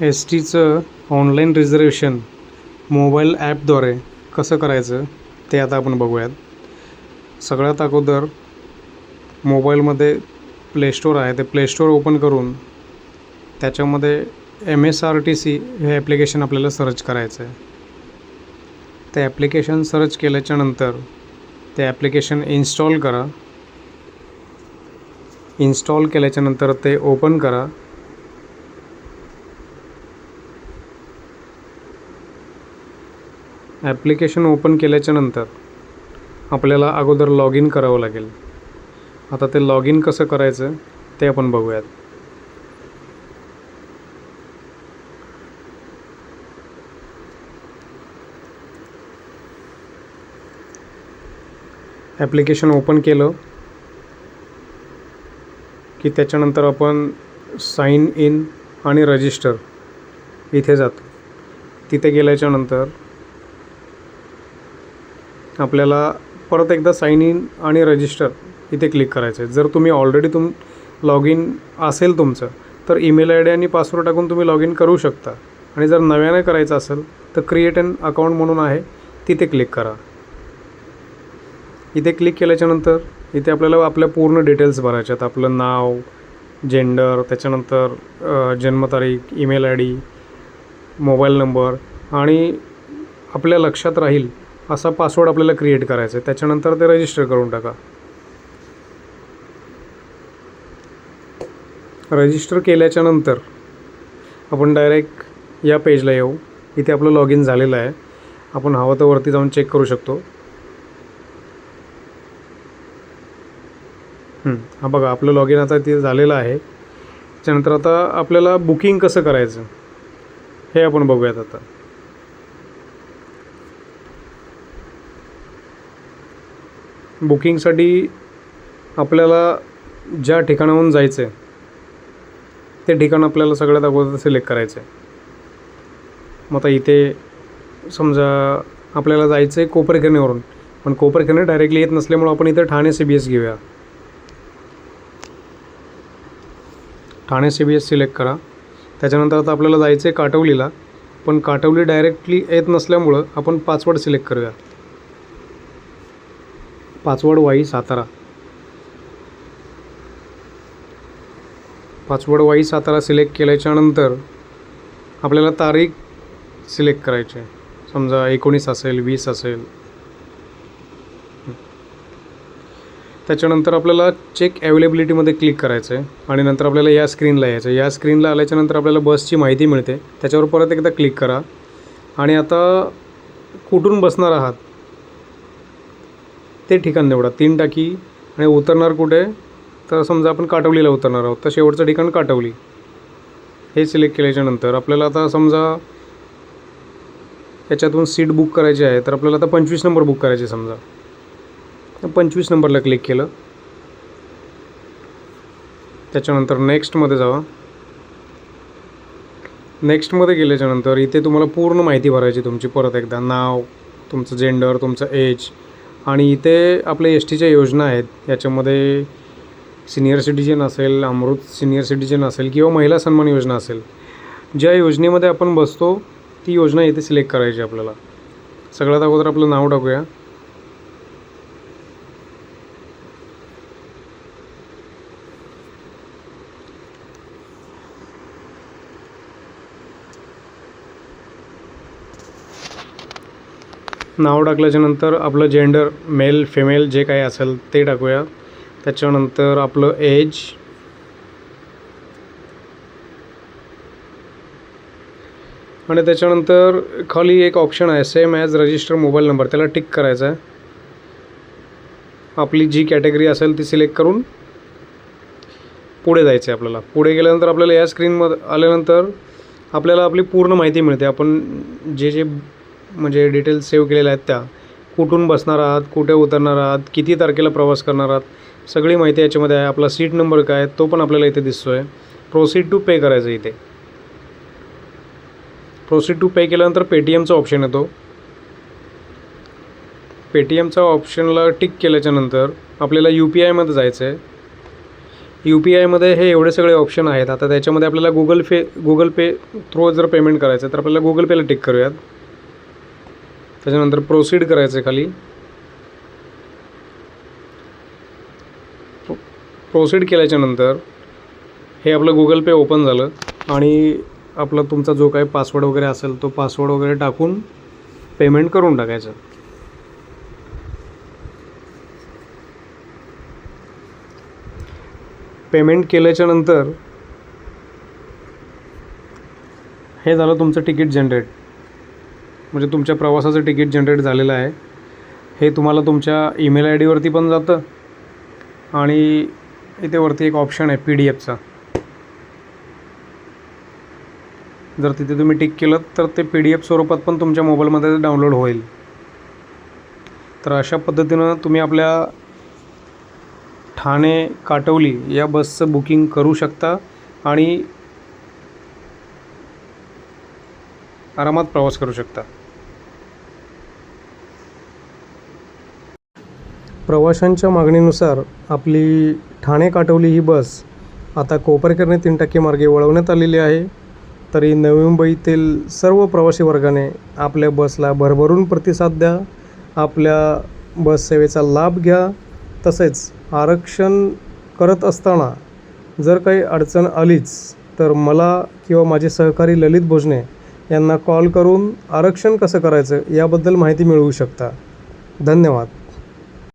S टीचं online reservation mobile ॲपद्वारे कसं करायचं ते आता आपण बघूयात. सगळ्यात अगोदर मोबाईलमध्ये प्लेस्टोर आहे ते प्लेस्टोर ओपन करून त्याच्यामध्ये M S R T C हे ॲप्लिकेशन आपल्याला सर्च करायचं आहे ते ॲप्लिकेशन सर्च केल्याच्यानंतर ते ॲप्लिकेशन इन्स्टॉल करा. इन्स्टॉल केल्याच्यानंतर ते ओपन करा. ॲप्लिकेशन ओपन केल्याच्यानंतर आपल्याला अगोदर लॉग इन करावं लागेल. आता ते लॉग इन कसं करायचं ते आपण बघूयात. ॲप्लिकेशन ओपन केलं की त्याच्यानंतर आपण साईन इन आणि रजिस्टर इथे जातो. तिथे गेल्याच्यानंतर आपल्याला परत एकदा साईन इन आणि रजिस्टर इथे क्लिक करायचं आहे जर तुम्ही ऑलरेडी तुम लॉग इन असेल तुमचं तर ईमेल आय डी आणि पासवर्ड टाकून तुम्ही लॉग इन करू शकता. आणि जर नव्यानं करायचं असेल तर क्रिएट अन अकाउंट म्हणून आहे तिथे क्लिक करा. इथे क्लिक केल्याच्यानंतर इथे आपल्याला आपल्या पूर्ण डिटेल्स भरायच्या आहेत आपलं नाव जेंडर त्याच्यानंतर जन्मतारीख email I D mobile number आणि आपल्या लक्षात राहील असा पासवर्ड आपल्याला क्रिएट करायचा आहे. त्याच्यानंतर ते रजिस्टर करून टाका. रजिस्टर केल्याच्यानंतर आपण डायरेक्ट या पेजला येऊ. इथे आपलं लॉग इन झालेलं आहे. आपण हवं तर वरती जाऊन चेक करू शकतो. हा बघा आपलं लॉग इन आता तिथे झालेलं आहे. त्याच्यानंतर आता आपल्याला बुकिंग कसं करायचं? हे आपण बघूयात आता. बुकिंगसाठी आपल्याला ज्या ठिकाणाहून जायचं आहे ते ठिकाण आपल्याला सगळ्यात अगोदर सिलेक्ट करायचं आहे मग आता इथे समजा आपल्याला जायचं आहे कोपरखिरणेवरून पण कोपरखिरणे डायरेक्टली येत नसल्यामुळं आपण इथे ठाणे सी बी एस घेऊया. Thane C B S select करा. त्याच्यानंतर आता आपल्याला जायचं आहे काटवलीला पण काटवली डायरेक्टली येत नसल्यामुळं आपण पाचवड सिलेक्ट करूया. पाचवडवाई सातारा. पाचवडवाई सातारा सिलेक्ट केल्याच्यानंतर आपल्याला तारीख सिलेक्ट करायची आहे. समजा एकोणीस असेल वीस असेल. त्याच्यानंतर आपल्याला चेक अवेलेबिलिटीमध्ये क्लिक करायचं आहे आणि नंतर आपल्याला या स्क्रीनला यायचं आहे या स्क्रीनला आल्याच्यानंतर आपल्याला बसची माहिती मिळते. त्याच्यावर परत एकदा क्लिक करा. आणि आता कुठून बसणार आहात? ते ठिकाण निवडा. तीन टाकी आणि उतरणार कुठे? तर समजा आपण काटवलीला उतरणार आहोत. तर शेवटचं ठिकाण काटवली. हे सिलेक्ट केल्याच्यानंतर आपल्याला आता समजा याच्यातून सीट बुक करायची आहे तर आपल्याला आता पंचवीस नंबर बुक करायचे समजा. पंचवीस नंबरला क्लिक केलं. त्याच्यानंतर नेक्स्टमध्ये जावा. नेक्स्टमध्ये गेल्याच्यानंतर इथे तुम्हाला पूर्ण माहिती भरायची तुमची. परत एकदा नाव तुमचं जेंडर तुमचं एज आणि इथे आपल्या एस टीच्या योजना आहेत. याच्यामध्ये सिनियर सिटीजन असेल अमृत सिनियर सिटीजन असेल किंवा महिला सन्मान योजना असेल. ज्या योजनेमध्ये आपण बसतो ती योजना इथे सिलेक्ट करायची आपल्याला. सगळ्यात अगोदर आपलं नाव टाकूया. नाव टाकल्याच्यानंतर आपलं जेंडर मेल फिमेल जे काही असेल ते टाकूया. त्याच्यानंतर आपलं एज आणि त्याच्यानंतर खाली एक ऑप्शन आहे same as register mobile number त्याला टिक करायचा आहे. आपली जी कॅटेगरी असेल ती सिलेक्ट करून पुढे जायचं आहे आपल्याला. पुढे गेल्यानंतर आपल्याला या स्क्रीनमध्ये आल्यानंतर आपल्याला आपली पूर्ण माहिती मिळते. आपण जे जे म्हणजे डिटेल्स सेव्ह केलेल्या आहेत त्या. कुठून बसणार आहात कुठे उतरणार आहात किती तारखेला प्रवास करणार आहात सगळी माहिती याच्यामध्ये आहे. आपला सीट नंबर काय आहे तो पण आपल्याला इथे दिसतो आहे प्रोसीड टू पे करायचं इथे. प्रोसीड टू पे केल्यानंतर पेटीएमचा ऑप्शन येतो. पेटीएमचा ऑप्शनला टिक केल्याच्यानंतर आपल्याला यू पी आयमध्ये जायचं आहे यू पी आयमध्ये हे एवढे सगळे ऑप्शन आहेत. आता त्याच्यामध्ये आपल्याला Google Pay Google Pay through जर पेमेंट करायचं आहे तर आपल्याला गुगल पेला टिक करूयात. त्याच्यानंतर प्रोसीड करायचं आहे खाली प्रोसीड केल्याच्यानंतर हे आपलं गुगल पे ओपन झालं आणि आपला तुमचा जो काही पासवर्ड वगैरे असेल तो पासवर्ड वगैरे टाकून पेमेंट करून टाकायचं. पेमेंट केल्याच्यानंतर हे झालं तुमचं तिकीट जनरेट म्हणजे तुमच्या प्रवासाचं तिकीट जनरेट झालेलं आहे. हे तुम्हाला तुमच्या ईमेल आय डीवरती पण जातं. आणि इथे वरती एक ऑप्शन आहे पी डी एफचा जर तिथे तुम्ही टिक केलं तर ते पी डी एफ स्वरूपात पण तुमच्या मोबाईलमध्ये डाउनलोड होईल. तर अशा पद्धतीनं तुम्ही आपल्या ठाणे काटवली या बसचं बुकिंग करू शकता आणि आरामात प्रवास करू शकता. प्रवाशांच्या मागणीनुसार आपली ठाणे काटवली ही बस आता कोपरकरने तीन टक्के मार्गे वळवण्यात आलेली आहे. तरी नवी मुंबईतील सर्व प्रवासी वर्गाने आपल्या बसला भरभरून प्रतिसाद द्या आपल्या बस सेवेचा लाभ घ्या. तसेच आरक्षण करत असताना जर काही अडचण आलीच तर मला किंवा माझे सहकारी ललित भोजने यांना कॉल करून आरक्षण कसं करायचं याबद्दल माहिती मिळवू शकता. धन्यवाद.